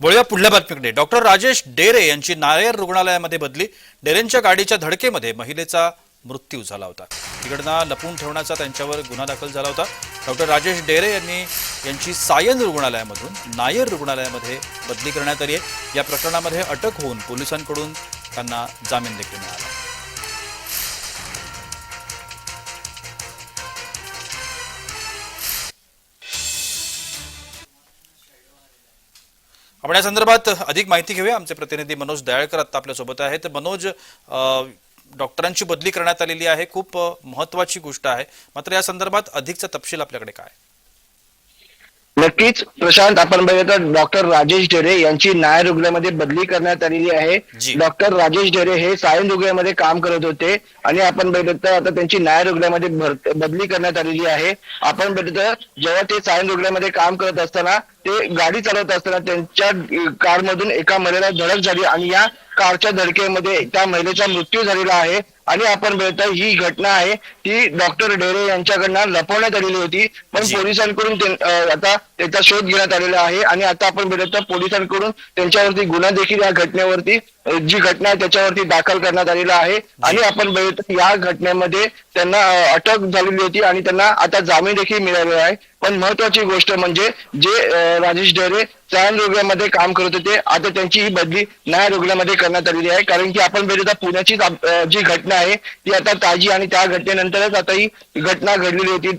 वळूया पुढल्या बातमीकडे. डॉक्टर राजेश डेरे यांची नायर रुग्णालयामध्ये बदली. डेरेंच्या गाडीच्या धडकेमध्ये महिलेचा मृत्यू झाला होता. तिकडनं लपून ठेवण्याचा त्यांच्यावर गुन्हा दाखल झाला होता. डॉक्टर राजेश डेरे यांनी यांची सायन रुग्णालयामधून नायर रुग्णालयामध्ये बदली करण्यात आली आहे. या प्रकरणामध्ये अटक होऊन पोलिसांकडून त्यांना जामीन देखील मिळाला. आपण या संदर्भात अधिक माहिती घेऊया. आमचे प्रतिनिधी मनोज दयाळकर आता आपल्यासोबत आहेत. मनोज डॉक्टरांची बदली करण्यात आलेली आहे. खूप महत्वाची गोष्ट आहे. मात्र या संदर्भात अधिकचा तपशील आपल्याकडे काय? नक्कीच प्रशांत आपण बघितलं डॉक्टर राजेश ढेरे यांची नाय रुग्णालयामध्ये बदली करण्यात आलेली. आहे. डॉक्टर राजेश ढेरे हे सायन रुग्णालयामध्ये काम करत होते आणि आपण बघितलं तर आता त्यांची नाय रुग्णालयामध्ये बदली करण्यात आलेली आहे. आपण बघितलं जेव्हा ते सायन रुग्णालयामध्ये काम करत असताना ते गाडी चालवत असताना त्यांच्या कारमधून एका महिलेला धडक झाली आणि या कारच्या धडकेमध्ये त्या महिलेचा मृत्यू झालेला आहे. आणि आपण बघितलं ही घटना आहे ती डॉक्टर डेरे यांच्याकडनं लपवण्यात आलेली होती. पण. पोलिसांकडून आता त्याचा शोध घेण्यात आलेला आहे. आणि आता आपण तर पोलिसांकडून त्यांच्यावरती गुन्हा देखील या घटनेवरती जी घटना आहे त्याच्यावरती दाखल करण्यात आलेला आहे. आणि आपण बघितलं या घटनेमध्ये त्यांना अटक झालेली होती आणि त्यांना आता जामीन देखील मिळालेला आहे. पण महत्वाची गोष्ट म्हणजे जे राजेश डेरे चायन रुग्णामध्ये काम करत होते आता त्यांची ही बदली न्याय रुग्णामध्ये करण्यात आलेली आहे. कारण की आपण बघितलं पुण्याची जी घटना आहे ती आता ताजी आणि त्या घटनेनंतरच आता ही घटना घडलेली होती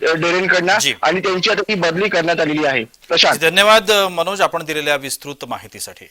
जी. आणि त्यांची आता ही बदली करण्यात आलेली आहे. प्रशांत. धन्यवाद मनोज आपण दिलेल्या विस्तृत माहितीसाठी.